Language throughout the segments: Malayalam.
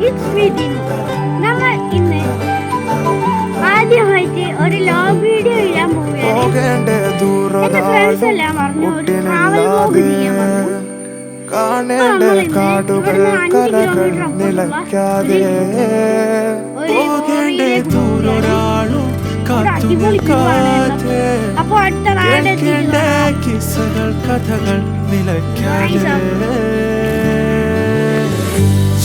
ഇറ്റ്സ് വിതിനു നമ്മൾ ഇന്ന് ആദ്യമായിട്ട് ഒരു ലോങ് വീഡിയോ ഇടാൻ കാണേണ്ട കാടുകൾ കരകൾ നിലയ്ക്കാതെ പോകേണ്ട ദൂരൊരാളും ഇവിടെ കാത്തു അടിപൊളി നിൽക്കാതെ അപ്പൊ അടുത്ത നാട് കേൾക്കേണ്ട കിസ്സകൾ കഥകൾ നിലയ്ക്കാതെ.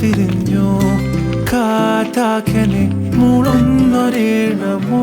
വിരിഞ്ഞു കാറ്റാക്കനെ മൂളുന്നൊരീണമോ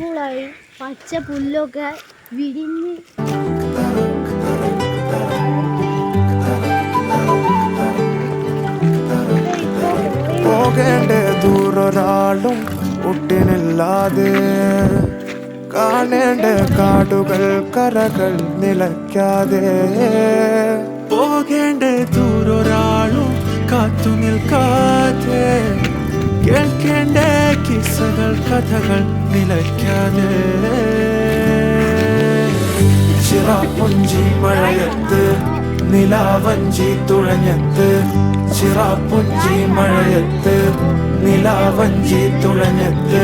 ആയി പച്ച പുല്ലൊക്കെ വിരിഞ്ഞ്. പോകേണ്ട ദൂരൊരാളും ഒട്ടിനില്ലാതെ കാണേണ്ട കാടുകൾ കരകൾ നിലയ്ക്കാതെ. പോകേണ്ട ദൂരൊരാളും കാത്തു നിൽക്കാതെ കിസ്സകൾ കഥകൾ നിലയ്ക്കാതെ. ചിറാപ്പുഞ്ചി മഴയത്ത് നിലാവഞ്ചി തുഴഞ്ഞത്ത്. ചിറാപ്പുഞ്ചി മഴയത്ത് നിലാവഞ്ചി തുഴഞ്ഞത്ത്.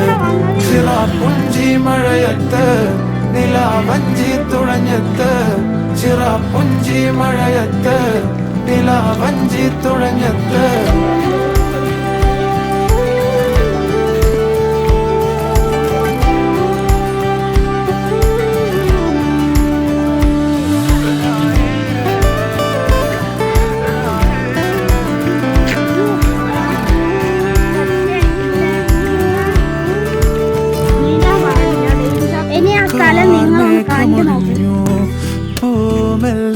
ചിറാപ്പുഞ്ചി മഴയത്ത് നിലാവഞ്ചി തുഴഞ്ഞത്ത്. ചിറാപ്പുഞ്ചി മഴയത്ത് നിലാവഞ്ചി തുഴഞ്ഞത്ത്.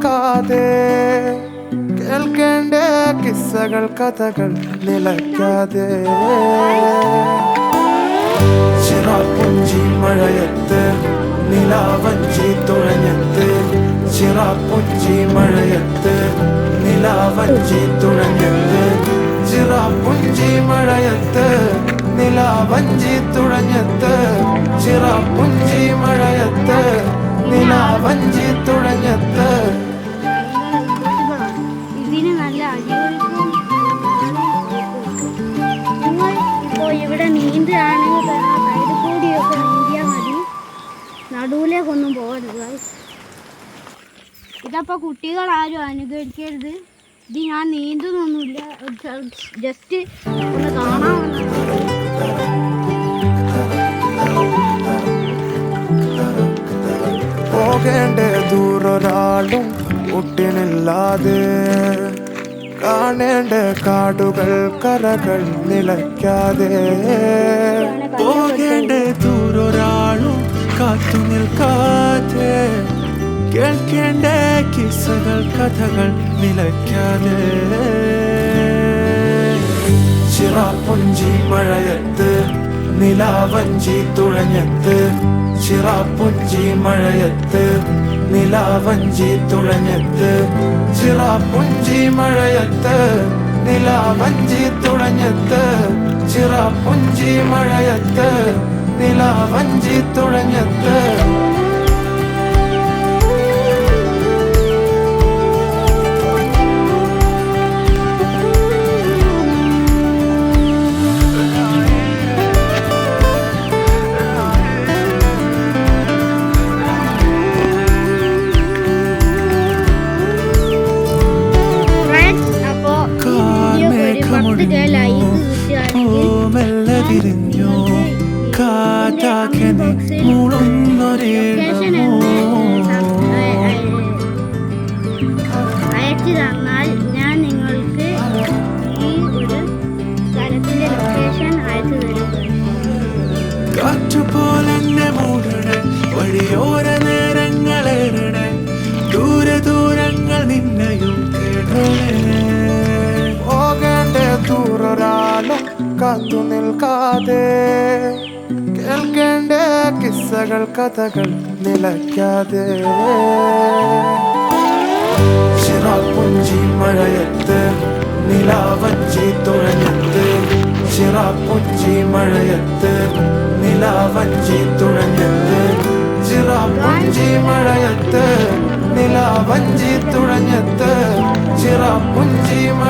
നിൽക്കാതെ കേൾക്കേണ്ട കിസ്സകൾ കഥകൾ നിലയ്ക്കാതെ. ചിറാപ്പുഞ്ചി മഴയത്ത് നിലാവഞ്ചി തുഴഞ്ഞത്ത് ചിറാപ്പുഞ്ചി മഴയത്ത് നിലാവഞ്ചി തുഴഞ്ഞത്ത്. ചിറാപ്പുഞ്ചി മഴയത്ത് നിലാവഞ്ചി തുഴഞ്ഞത്ത് ചിറാപ്പുഞ്ചി മഴയത്ത് നിലാവഞ്ചി തുഴഞ്ഞത്ത്. നടുവിലേക്കൊന്നും പോകരുത് ഇതപ്പോൾ ഇതപ്പോൾ കുട്ടികളാരും അനുകരിക്കരുത്. ഇത് ഞാൻ നീന്തുന്നൊന്നുമില്ല ജസ്റ്റ് ഒന്ന് കാണാൻ പോകേണ്ട ദൂരൊരാളും ഒട്ടിനില്ലാതെ കാണേണ്ട കാടുകൾ കരകൾ നിലയ്ക്കാതെ. പോകേണ്ട ദൂരൊരാളും കാത്തു നിൽക്കാതെ കേൾക്കേണ്ട കിസ്സകൾ കഥകൾ നിലയ്ക്കാതെ. ചിറാപ്പുഞ്ചി മഴയത്ത് നിലാവഞ്ചി തുഴഞ്ഞത്ത്. ചിറാപ്പുഞ്ചി മഴയത്ത് നിലാവഞ്ചി തുഴഞ്ഞത്ത്. ചിറാപ്പുഞ്ചി മഴയത്ത് നിലാവഞ്ചി തുഴഞ്ഞത്ത്. ചിറാപ്പുഞ്ചി മഴയത്ത് നിലാവഞ്ചി തുഴഞ്ഞത്ത് മൂളുന്നൊരീണമോ അയച്ചു തന്നാൽ ഞാൻ നിങ്ങൾക്ക് ഈ ഒരു സ്ഥലത്തിന്റെ ലൊക്കേഷൻ അയച്ചു തരും കാറ്റുപോലെന്നെ മൂടണേ വഴിയോര നേരങ്ങളേറണേ ദൂരെ ദൂരങ്ങൾ നിന്നെയും കേടണേ പോകേണ്ട ദൂരൊരാളും കാത്തു നിൽക്കാതെ കിസ്സകൾ കഥകൾ നിലയ്ക്കാതെ. ചിറാപ്പുഞ്ചി മഴയത്ത് നിലാവഞ്ചി തുഴഞ്ഞത്ത്. ചിറാപ്പുഞ്ചി മഴയത്ത് നിലാവഞ്ചി തുഴഞ്ഞത്ത്. ചിറാപ്പുഞ്ചി മഴയത്ത് നിലാവഞ്ചി തുഴഞ്ഞത്ത്. ചിറാപ്പുഞ്ചി മഴയത്ത്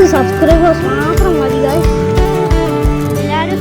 ഒമ്പത് സബ്സ്ക്രൈബേഴ്സ് മാത്രം മതി guys. എല്ലാവരും